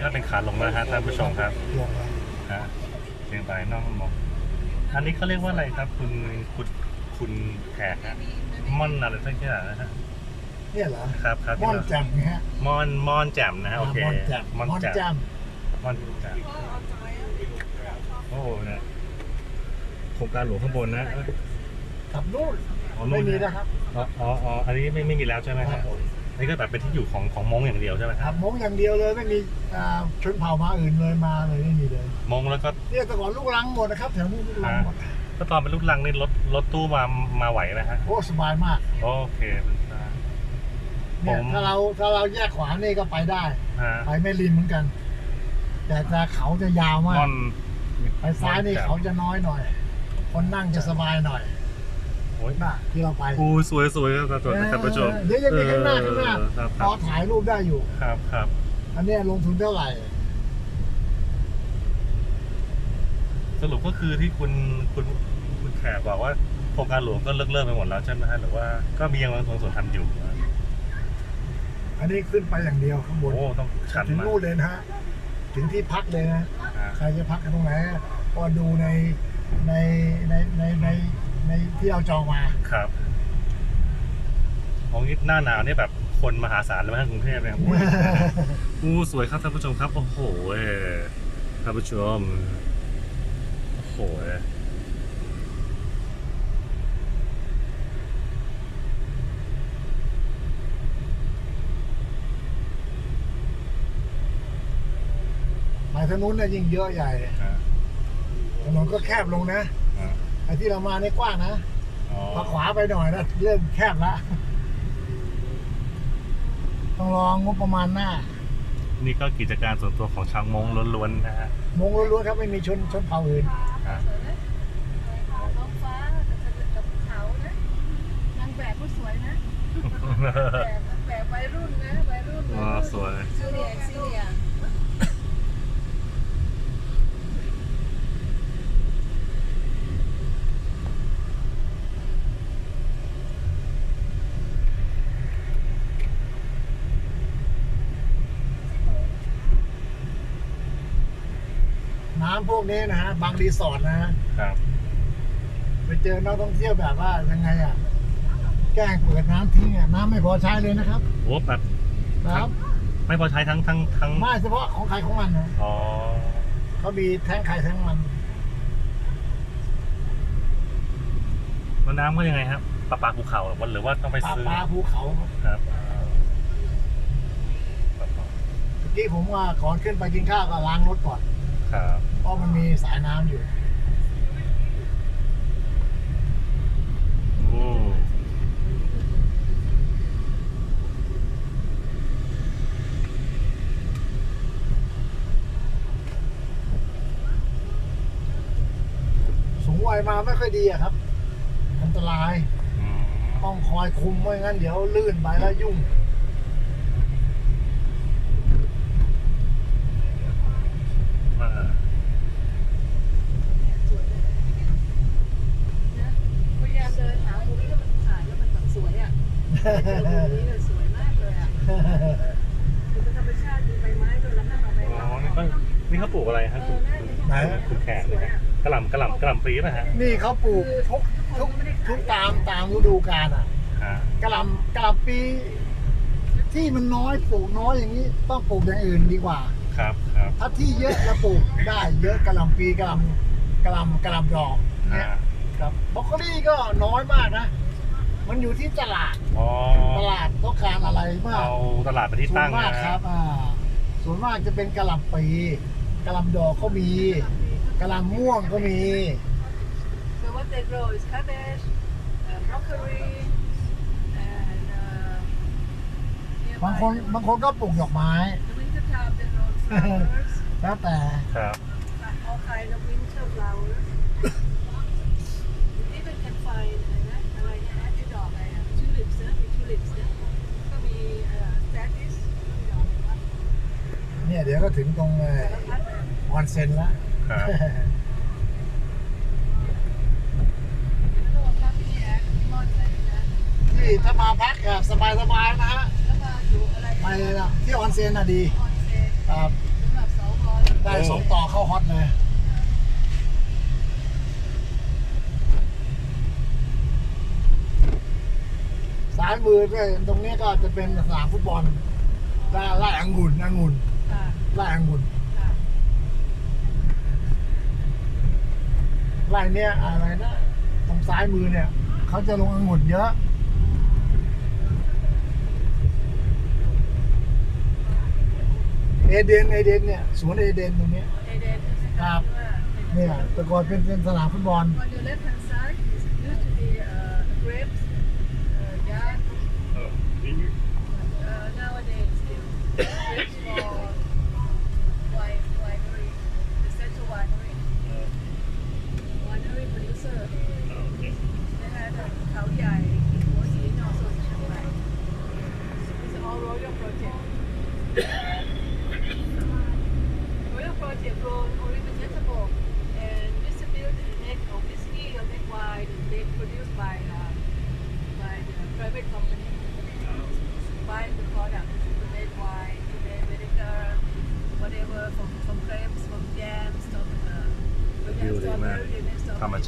นี้ก็เป็นขาลงแล้วฮะท่านผู้ชมครับลงแล้วฮะเชียงรายนอกมองอันนี้เขาเรียกว่าอะไรครับ คุณคุณคุณแขกฮะม่อนอะไรสักอย่างนะฮะเนี่ยเหรอครับครับม่อนแจ่มนะฮะมอนมอนแจ่มนะฮะโอเคม่อนแจ่มมอนม่อนแจ่มแจ่มมอนแจ่มโอ้โหนะโครงการหลวงข้างบนนะเอ้ยกับนู่นอ๋อนู่ไม่นมีนะนะครับอ๋ออ๋ออ๋ออันนี้ไม่ไม่มีแล้วใช่ไหมคครัรับบผม นี่ก็แบบเป็นที่อยู่ของของมงอย่างเดียวใช่ไหมคครัรับบมงอย่างเดียวเลยไม่มีอ่าชนเผ่ามาอื่นเลยมาเลยไม่มีเลย มงแล้วก็เนี่ยแต่ก่อนลูกรังหมดนะครับแถวนี้ลูกรังหมดก็ตอนเป็นลูกลังนี่รถรถตู้มามาไหวไหมฮะโอ้สบายมากโอเคเป็นได้เนี่ยผม ถ้าเราถ้าเราแยกขวานี่ก็ไปได้ ฮะไปแม่ริมเหมือนกัน แต่แต่เขาจะยาวมาก ม่อนไปซ้ายนี่เขาจะน้อยหน่อย คนนั่งจะสบายหน่อย โอ้ย น่ะที่เราไปกูสวยสวยครับท่านผู้ชมเดี๋ยวยังมีข้างหน้าข้างหน้าเออครับพอถ่ายรูปได้อยู่ ครับครับอันเนี้ยลงทุนเท่าไหร่ สรุปก็คือที่คุณคุณคุณแขกบอกว่าโครงการหลวงก็เลิกเลิกไปหมดแล้วใช่ไหมฮะหรือว่าก็มียังบางส่วนส่วนทำอยู่อันนี้ขึ้นไปอย่างเดียวข้างบนโอ้ต้องชันถึงมากนู่นเลยนะฮะถึงที่พักเลยนะฮะใครจะพักกันตรงไหนก็ดูในในในในใน ในที่เราจองมา ครับของนี้หน้าหนาวเนี่ยแบบคนมหาศาลเลยไหมฮะกรุงเทพเนี่ยอุ้ยอู้สวยครับท่านผู้ชมครับ โอ้โหเว้ยท่านผู้ชม โอ้โหเว้ยไปทางนู้นน่ะยิ่งเยอะใหญ่ฮะถนนก็แคบลงนะฮะไอ้ที่เรามาเนี่ยกว้างนะอ๋อพอขวาไปหน่อยนะเริ่มแคบละต้องรองงบประมาณหน้า นี่ก็กิจการส่วนตัวของชาวมงล้วนๆนะฮะมงล้วนๆครับไม่มีชนชนเผ่าอื่นฮะท้องฟ้ากับเขานะนางแบบก็สวยนะแบบแบบวัยรุ่นนะวัยรุ่นอ๋อสวยซีเรียซีเรีย น้ำ พวกนี้นะฮะบางรีสอร์ทนะฮะครับ ไปเจอนักท่องเที่ยวแบบว่ายังไงอะ แกล้งเปิดน้ำทิ้งอะน้ำไม่พอใช้เลยนะครับ โอ้แบบครับไม่พอใช้ทั้งทั้งทั้งไม่เฉพาะของใครของมันนะอ๋อเขามีแท้งใครแท้งมันแล้วน้ำก็ยังไงครับปลาปลาภูเขาหรือว่าหรือว่าต้องไปปลาซื้อปลาภูเขาครับครับเมื่อกี้ผมว่าก่อนขึ้นไปกินข้าวก็ล้างรถก่อน ครับเพราะมันมีสายน้ำอยู่ โอ้สูงวัยมาไม่ค่อยดีอะครับ อันตราย อืม ต้องคอยคุมไม่งั้นเดี๋ยวลื่นไปแล้วยุ่ง อ่า นะพยายามเดินหามุมที่มันถ่ายแล้วมันแบบสวยอะเจอมุมนี้เลย สวยมากเลยอะคือเป็นธรรมชาติมีใบไม้ด้วยแล้วข้างเราใบอ๋อไม้นี่ก็นี่เขาปลูกอะไรฮะคุณคุณไหนคุณแขกนะฮะกระหล่ำกระหล่ำกระหล่ำปลีป่ะฮะนี่เขาปลูกทุกทุกทุกตามตามฤดูกาลอะฮะกระหลำกระหลำปี ที่มันน้อยปลูกน้อยอย่างนี้ ต้องปลูกอย่างอื่นดีกว่า ครับครับถ้าที่เยอะแล้วปลูกได้เยอะกระหลำปีกระหลำกระหลำกระหลำดอกอ่าเนี่ยครับบรอกโคลี่ก็น้อยมากนะ มันอยู่ที่ตลาด อ๋อตลาดต้องการอะไรมากเอาตลาดเป็นที่ส่วตั้นงมากนะคฮะรับอ่าส่วนมากจะเป็นกระหลำปีกระหลำดอกก็มีกระหลำม่วงก็มี So what they grow is cabbage, uh, broccoli, and uh, บางคนบางคนก็ปลูกดอกไม้ the winter time they grow flowers, แล้วแต่ครับ all kind of winter flowers. You even can find อะไรนะอะไรนะที่ดอกอะไรอะ tulips นะมี tulips นะก็มีเอ่อ statice มีดอกอะไรวะ เนี่ยเดี๋ยวก็ถึงตรงเอ่อสารพัดเลยออนเซ็นละครับแล้วก็พักที่นี่นะที่มอนอะไรนะที่ถ้ามาพักแบบสบายๆนะฮะแล้วมาอยู่อะไรไปเลยนะที่ออนเซ็นน่ะดีออนเซนครับแล้วก็ได้สองต่อเข้าฮอตเลยซ้ายมือเนี่ยตรงนี้ก็จะเป็นสนามฟุตบอลไล่ไล่องุ่นองุ่นค่ะไล่องุ่นค่ะไล่เนี่ยอะไรนะตรงซ้ายมือเนี่ยเขาจะลงองุ่นเยอะเอเดนเอเดนเนี่ยสวนเอเดนตรงเนี้ยเอเดนใช่ไหมครับที่ว่าเนี่ยแต่ก่อนเป็นเป็นสนามฟุตบอล On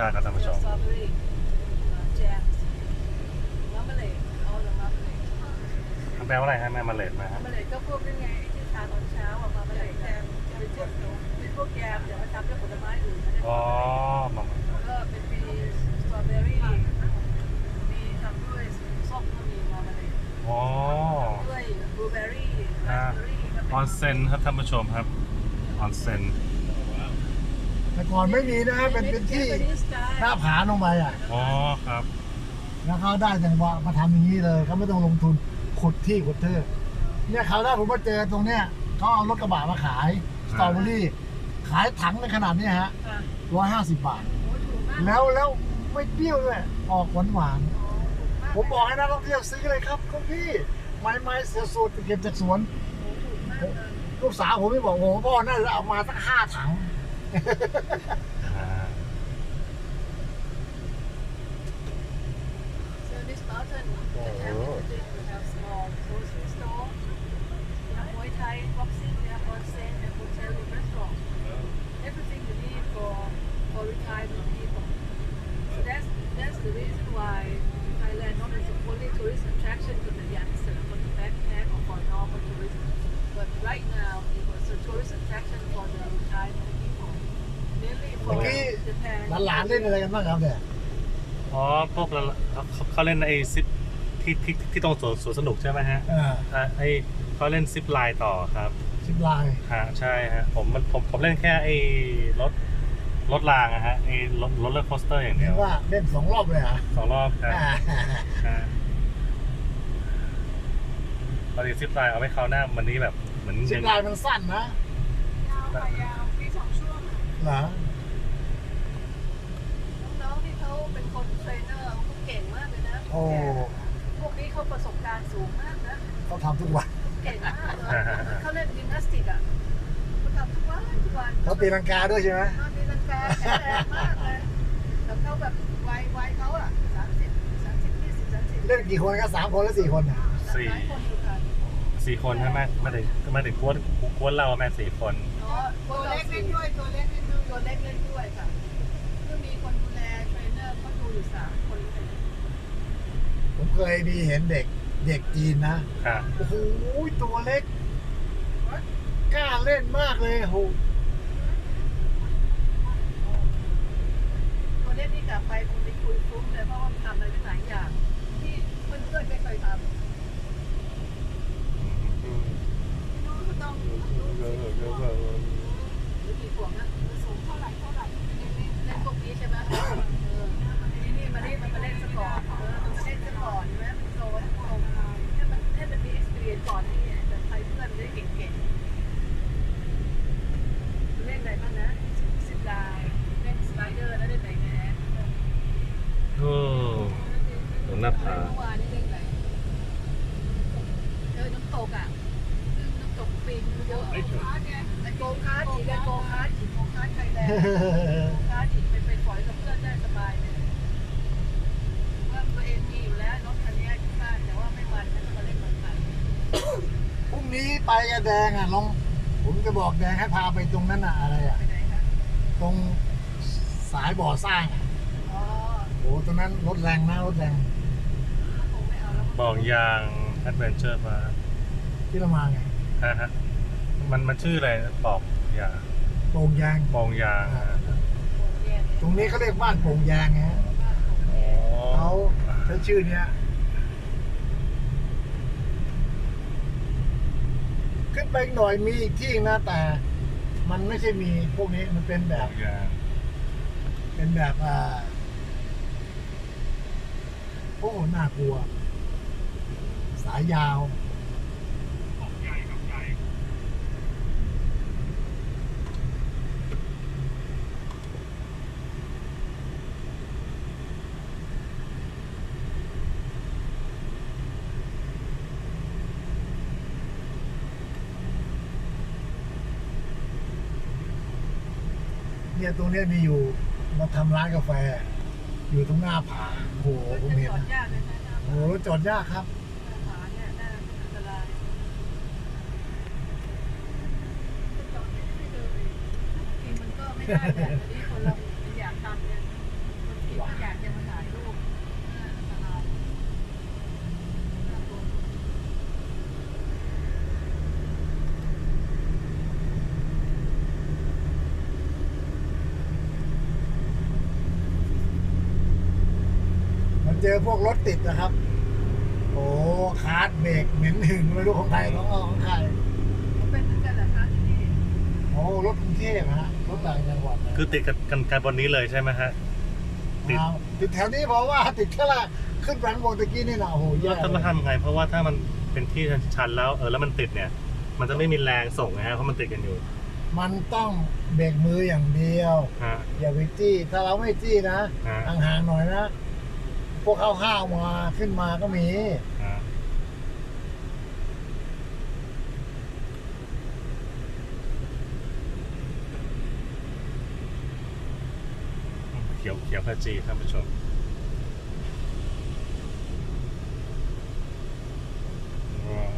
ชาติครับท่านผู้ชม strawberry, uh, jams, marmalade, all the marmalade. มันแปลว่าอะไรฮะแม่มาเลดมาครับมาเลยก็พวกนี่ไงที่ทานตอนเช้าออกมามาเลยแจมเป็นพวกเป็นพวกแยมเดี๋ยวมาทำด้วยผลไม้อื่นนะอ๋อมาก็เป็นมีสตรอเบอรี่มีทำด้วยส้มก็มีมามาเลยอ๋อด้วยบลูเบอร์รี่ราสเบอร์รี่ออนเซ็นครับท่านผู้ชมครับออนเซ็น แต่ก่อนไม่มีนะฮะเป็นเป็นที่หน้าผาลงไปอะอ๋อครับ แล้วเขาได้จังหวะมาทำอย่างนี้เลยเขาไม่ต้องลงทุนขุดที่ขุดเทอเนี่ยคราวแรกผมมาเจอตรงเนี้ยเขาเอารถกระบะมาขายสตรอเบอรี่ ขายถังในขนาดเนี้ยฮะค่ะร้อยห้าสิบบาทโอ้ถูกมากแล้วแล้วไม่เปรี้ยวด้วยออกหวานหวานโอ้ถูกมากๆผมบอกให้นักท่องเที่ยวซื้อเลยครับคุณพี่ไม้ไม้เสียสูตรเก็บจากสวนโอ้ถูกมากเลยลูกสาวผมไม่บอกโอ้โหพ่อน่าจะเอามาสักห้าถัง อ่า So this mountain the หลานๆเล่นอะไรกันบ้างครับเนี่ยอ๋อพวกเราเขาเขาเล่นไอ้ซิปที่ที่ที่ตรงสวนสวนสนุกใช่ไหมฮะเอออ่าไอ้เขาเล่นซิปไลน์ต่อครับสิบลายฮะใช่ฮะผมมันผมผมเล่นแค่ไอ้รถรถรางอะฮะไอ้รถรถเลอร์โคสเตอร์อย่างเดีเห็ยนวว่าเล่นสองรอบเลยเหรอะสองรอบครับฮะตอนนี้ซิปไลน์เอาไว้เขาวหน้าวันนี้แบบเหมือนสิบยังลายมันสั้นนะยาวค่ะยาวมีสองช่วงเหรอ น้องๆที่เขาเป็นคนเทรนเนอร์เขาเก่งมากเลยนะ โอ้พวกนี้เขาประสบการณ์สูงมากนะเขาทำทุกวันเก่งมากเลยเขาเล่นยิมนาสติกอะเขาทำทุกวันทุกวันเขาตีลังกาด้วยใช่ไหมเขาตีลังกาแข็งแรงมากเลยแล้วเขาแบบวัยวัยเขาอะสามสิบสามสิบยี่สิบสามสิบเล่นกี่คนกันสามคนหรือสี่คนเนี่ยสี่หลายคนอยู่ค่ะสี่คนใช่ไหมไม่ถึงไม่ถึงกวนกวนเราแม่สี่คนอ๋อตัวเล็กเล่นด้วยตัวเล็กเล่นด้วยตัวเล็กเล่นด้วยค่ะก็มีคนดูแลเทรนเนอร์เขาดูอยู่สามคนเลย ผมเคยมีเห็นเด็ก เด็กจีนนะค่ะโอ้โหตัวเล็ก กล้าเล่นมากเลยโอ้โหตัวเล็กนี่กลับไปคงไปคุยฟุ้งเลยเพราะว่ามันทำอะไรไปหลายอย่าง ที่เพื่อนๆไม่เคยทำน้องก็ต้องรู้สิกี่ขวบนะสูงเท่าไหร่เท่าไหร่เล่นเล่นพวกนี้ใช่ไหมเออนี่นี่มาเล่นมันมาเล่นซะก่อนเออมันมาเล่นซะก่อนใช่ไหมมันโตมันโตให้มันให้มันมี experience ก่อนที่จะไปเพื่อนได้เก่งๆ เล่นอะไรบ้างนะสิบลายเล่นสไลเดอร์แล้วเล่นไหนนะ โอ้บน หน้าผาเมื่อวานนี่เล่นอะไรเออน้ำตกอะน้ำตกปีนเยอะไอโกคาร์ดเนี่ยไอ้โกคาร์ดอีกไอ้โกคาร์ดอีกโกคาร์ดไทยแลนด์โกคาร์ดอีกไปไปฝอยกับเพื่อนได้สบายเลยว่าตัวเองมีอยู่แล้วรถคันนี้ที่บ้านแต่ว่าไม่มันนะต้องมาเล่นมันไทยพรุ่งนี้ไปกระแดงอะลองผมจะบอกแดงให้พาไปตรงนั้นอะอะไรอะไปไหนคะตรงสายบ่อสร้างอะอ๋อ โอ้ตรงนั้นรถแรงนะรถแรง คงไม่เอาแล้ว บอกยางแอดเวนเจอร์มาที่เรามาไงฮะฮะมันมันชื่ออะไรนะบอกยางโป่งยางปองยางฮะโรงเรียนตรงนี้เขาเรียกบ้านโป่งยางไงฮะบ้านผมอ๋อเขาใช้ชื่อเนี้ยขึ้นไปอีกหน่อยมีอีกที่นะแต่ มันไม่ใช่มีพวกนี้มันเป็นแบปอบ งยางเป็นแบบอ่าโอ้โหน่ากลัวสายยาวเนี่ยตรงเนี้ยมีอยู่มาทำร้านกาแฟ อยู่ตรงหน้าผาโอ้โหผมจะเห็นจอดนะยากเลยนะโอ้โหรถจอดยากครับ หาเนี่ยน่าอันตรายจอดไม่ได้เลยจริง มันก็ไม่ได้แบบนี้คนเราอยากทำเนี่ยคนที่ก็อยากจะมาถ่ายรูปน่าอันตรายน่ากลัวมันเจอพวกรถติดนะครับ โอ้คาร์ดเบรกเหม็นหึงไม่รู้ของใครของเอาของใครผมเป็นเหมือนกันแหละคะที่นี่ โอ้รถกรุงเทพนะฮะ รถต่างจังหวัดนะคือติดกันกันกันบนนี้เลยใช่ไหมฮะ ติด อ้าวติดแถวนี้เพราะว่าติดแค่ละขึ้นไปข้างบนตะกี้นี่นะโอ้โหแย่แล้วจะเลมายทำไง เพราะว่าถ้ามันเป็นที่ชันๆแล้วเออแล้วมันติดเนี่ย มันจะไม่มีแรงส่งนะฮะเพราะมันติดกันอยู่มันต้องเบรกมืออย่างเดียว ฮะ อย่าไปจี้ ถ้าเราไม่จี้นะฮะ ห่างๆหน่อยนะ พวกเขาห้าวๆมาขึ้นมาก็มี ฮะ เขียวเขียวพาจีท่านผู้ชมว้าว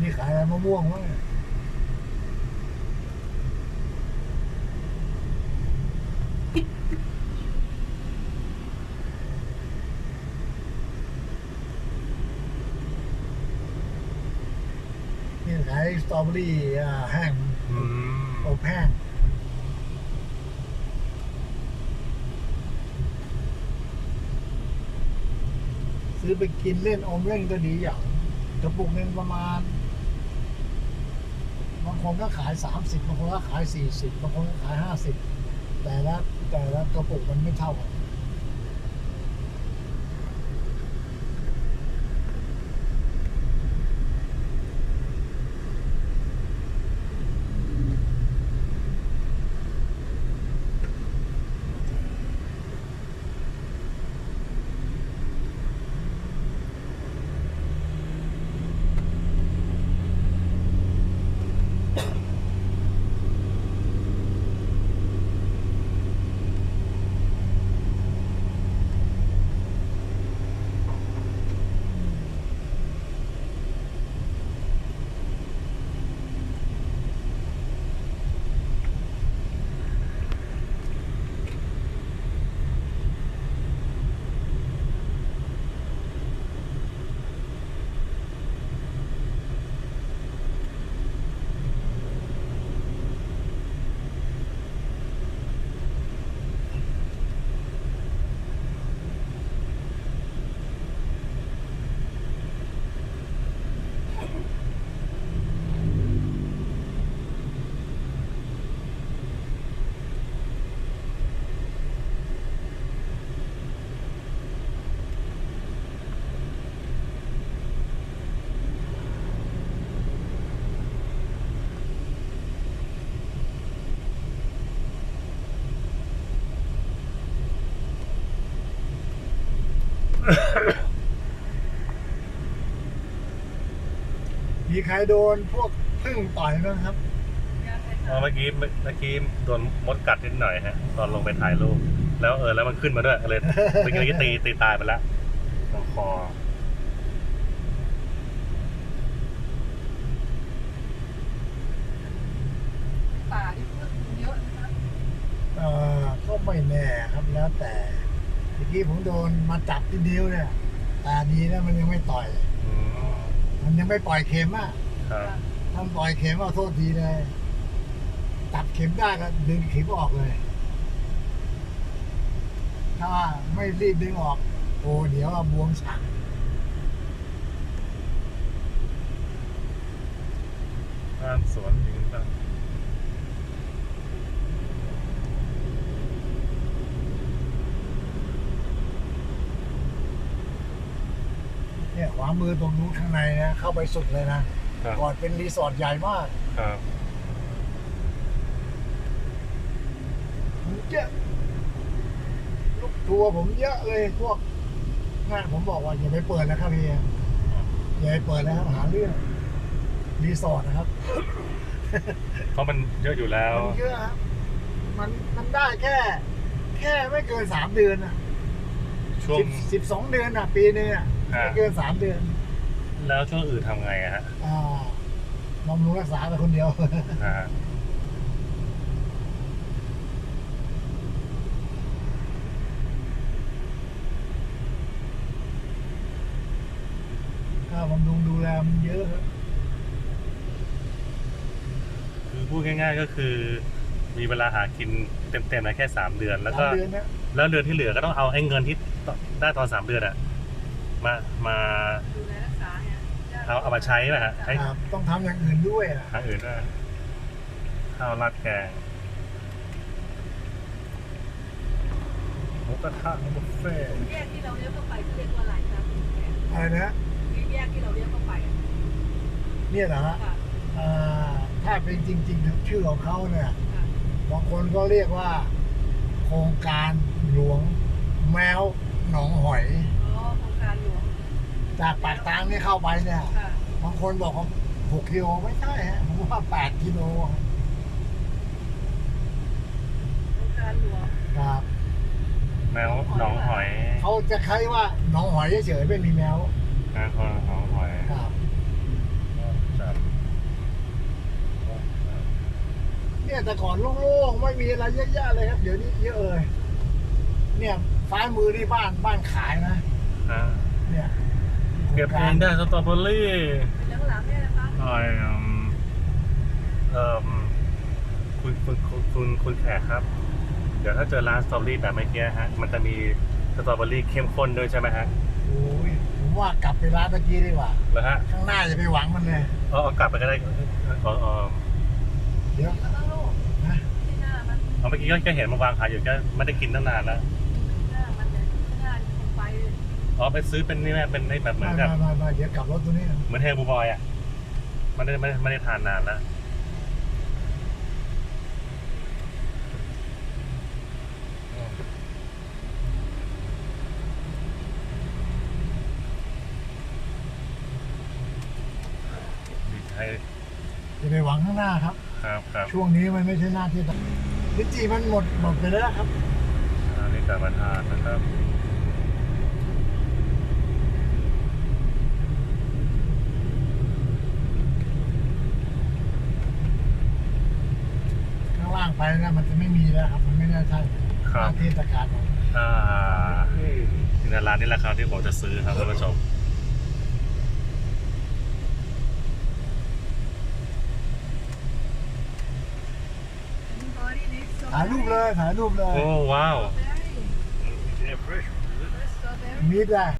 นี่ขายอะไรมะม่วงมั้งนี่ขายสตรอเบอรี่อ่าแห้งอืมอบแห้ง ซื้อไปกินเล่นอมเล่นก็ดีอย่างกระปุกหนึ่งประมาณบางคนก็ขายสามสิบบางคนก็ขายสี่สิบบางคนก็ขายห้าสิบแต่ละแต่ละกระปุกมันไม่เท่ากัน มีใครโดนพวกพึ่งต่อยบ้างครับเมื่อกี้เมื่อกี้โดนมดกัดนิดหน่อยฮะ ตอนลงไปถ่ายรูปแล้วเออแล้วมันขึ้นมาด้วยเลยเมื่อกี้ตีตีตายไปแล้วตรคอป่าที่พึ่งเยอะนะ เอ่อก็ไม่แน่ครับแล้วแต่ มื่อกี้ผมโดนมาจับที่นิ้วเนี่ยแต่ดีนะมันยังไม่ต่อย อืมมันยังไม่ปล่อยเข็มอะครับ ถ้าปล่อยเข็มเอาโทษทีเลยจับเข็มได้ก็ดึงเข็มออกเลย ถ้าไม่รีบดึงออก โอ้เดี๋ยวเอาบวมฉักบ้านสวนจริงป่ะ เนี่ยขวามือตรงนู้นข้างในนะเข้าไปสุดเลยนะครับก่อนเป็นรีสอร์ทใหญ่มากครับเยอะลูกทัวร์ผมเยอะเลยพวกนั่นผมบอกว่าอย่าไปเปิดนะครับพี่อย่าไปเปิดนะครับหาเรื่องรีสอร์ทนะครับ เพราะมันเยอะอยู่แล้วมันเยอะครับมันมันได้แค่ แค่ไม่เกินสามเดือนอะช่วงสิบสิบสองเดือนอะปีนึงอะอ่า ไม่เกินสามเดือน แล้วช่วงอื่นทำไงอะฮะอ่าบำรุงรักษาไปคนเดียว อ่าถ้าบำรุงดูแลมันเยอะครับคือพูดง่าย ๆ ก็คือมีเวลาหากินเต็มๆนะแค่สามเดือน แล้วก็สามเดือนนะแล้วเดือนที่เหลือก็ต้องเอาไอ้เงินที่ได้ตอนสามเดือนอะ มามาดูแลรักษาไงเอาเอามาใช้ป่ะฮะใช้ครับต้องทำอย่างอื่นด้วยอะทางอื่นด้วยข้าวราดแกงหมูกระทะบุฟเฟ่ต์แยกที่เราเลี้ยวเข้าไปเขาเรียกว่าอะไรครับอะไรนะแยกที่เราเลี้ยวเข้าไปอะเนี่ยเหรอฮะค่ะอ่าถ้าเป็นจริงๆชื่อของเขาเนี่ยค่ะบางคนก็เรียกว่า โครงการหลวงแมวหนองหอย อ๋อโครงการหลวง จากปากทางนี่เข้าไปเนี่ยค่ะบางคนบอกว่าหกกิโลไม่ใช่ฮะผมว่าแปดกิโลโครงการหลวงครับ แมวหนองหอยเขาจะใช้ว่าหนองหอยเฉยๆไม่มีแมวนะคนหนองหอยครับจัดเนี่ยแต่ก่อนโล่งๆไม่มีอะไรเยอะแยะเลยครับ เดี๋ยวนี้เยอะเลยเนี่ยซ้ายมือนี่บ้านบ้านขายนะอะเนี่ยเก็บเองได้สตรอเบอรี่แล้วหลังเนี่ยนะคะไอ้อืมเอ่มคุณคุณคุณคุณคุณแขกครับ เดี๋ยวถ้าเจอร้านสตรอเบอรี่แบบเมื่อกี้ฮะ มันจะมีสตรอเบอรี่เข้มข้นด้วยใช่ไหมฮะโอ้ยผมว่ากลับไปร้านตะกี้ดีกว่าแล้วฮะข้างหน้าอย่าไปหวังมันเลย เอาเอากลับไปก็ได้เออเออเดี๋ยวแล้วก็ลูกนะที่หน้ามัน เอาเมื่อกี้ก็เห็นมาวางขายอยู่ก็ไม่ได้กินตั้งนานแล้ว หน้ามันเนี่ยที่หน้ามันคงไป อ๋อไปซื้อเป็นนี่แม่เป็นในแบบเหมืมาอนกับมามามาเดี๋ยวกลับรถตัวนี้นะเหมือนเฮลบูบอยอะไม่ได้ไม่ได้ไม่ได้ทานนานแล้วดีใจอย่าไปหวังข้างหน้าครับ ครับครับช่วงนี้มันไม่ใช่หน้าที่ตลิ้นจี่มันหมดหมดไปแล้วครับ อันนี้การมาทานนะครับ ข้างล่างไปนะมันจะไม่มีแล้วครับ มันไม่น่าใช่คหรับน้าที่ตะการของอ่านี่นะร้านนี้แหละครับที่ผมจะซื้อครับท่านผู้ชมถ่ายรูปเลยถ่ายรูปเลยโอ้ว้าว Strawberry. Strawberry. มีดเลย